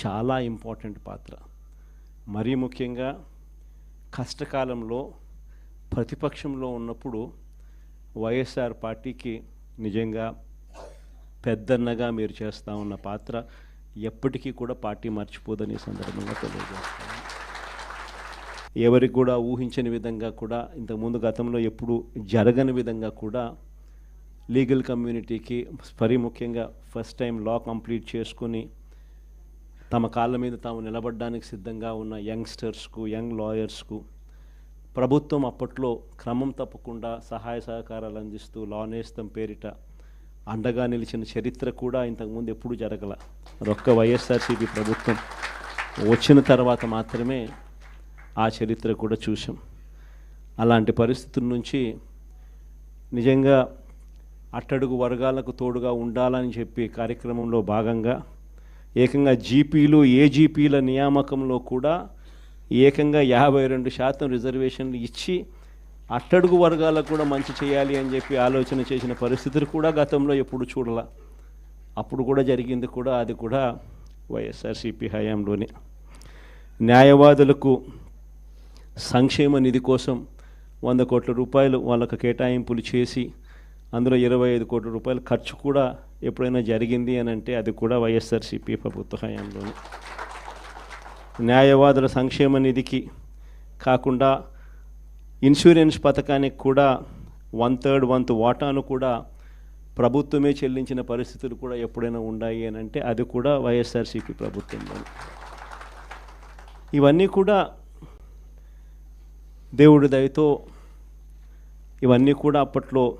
చాలా ఇంపార్టెంట్ పాత్ర. మరీ ముఖ్యంగా కష్టకాలంలో ప్రతిపక్షంలో ఉన్నప్పుడు వైఎస్ఆర్ పార్టీకి నిజంగా పెద్దన్నగా మీరు చేస్తూ ఉన్న పాత్ర ఎప్పటికీ కూడా పార్టీ మర్చిపోదని సందర్భంగా తెలియజేస్తాను. ఎవరికి కూడా ఊహించని విధంగా కూడా ఇంతకుముందు గతంలో ఎప్పుడు జరగని విధంగా కూడా లీగల్ కమ్యూనిటీకి మరీ ముఖ్యంగా ఫస్ట్ టైం లా కంప్లీట్ చేసుకుని తమ కాళ్ళ మీద తాము నిలబడడానికి సిద్ధంగా ఉన్న యంగ్స్టర్స్కు యంగ్ లాయర్స్కు ప్రభుత్వం అప్పట్లో క్రమం తప్పకుండా సహాయ సహకారాలు అందిస్తూ లా నేస్తం పేరిట అండగా నిలిచిన చరిత్ర కూడా ఇంతకుముందు ఎప్పుడూ జరగల. రొక్క వైఎస్ఆర్సీపీ ప్రభుత్వం వచ్చిన తర్వాత మాత్రమే ఆ చరిత్ర కూడా చూసాం అలాంటి పరిస్థితుల నుంచి నిజంగా అట్టడుగు వర్గాలకు తోడుగా ఉండాలని చెప్పి కార్యక్రమంలో భాగంగా ఏకంగా జీపీలు ఏజీపీల నియామకంలో కూడా ఏకంగా యాభై రెండు శాతం రిజర్వేషన్లు ఇచ్చి అట్టడుగు వర్గాలకు కూడా మంచి చేయాలి అని చెప్పి ఆలోచన చేసిన పరిస్థితులు కూడా గతంలో ఎప్పుడు చూడాల. అప్పుడు కూడా జరిగింది కూడా అది కూడా వైఎస్ఆర్సీపీ హయాంలోనే. న్యాయవాదులకు సంక్షేమ నిధి కోసం వంద కోట్ల రూపాయలు వాళ్ళకు కేటాయింపులు చేసి అందులో ఇరవై ఐదు కోట్ల రూపాయలు ఖర్చు కూడా ఎప్పుడైనా జరిగింది అని అంటే అది కూడా వైఎస్ఆర్సీపీ ప్రభుత్వ హయాంలోనే న్యాయవాదుల సంక్షేమ నిధికి కాకుండా ఇన్సూరెన్స్ పథకానికి కూడా వన్ థర్డ్ వంత్ వాటాను కూడా ప్రభుత్వమే చెల్లించిన పరిస్థితులు కూడా ఎప్పుడైనా ఉన్నాయి అని అంటే అది కూడా వైఎస్ఆర్సీపీ ప్రభుత్వంలోనే. ఇవన్నీ కూడా దేవుడి దయతో ఇవన్నీ కూడా అప్పట్లో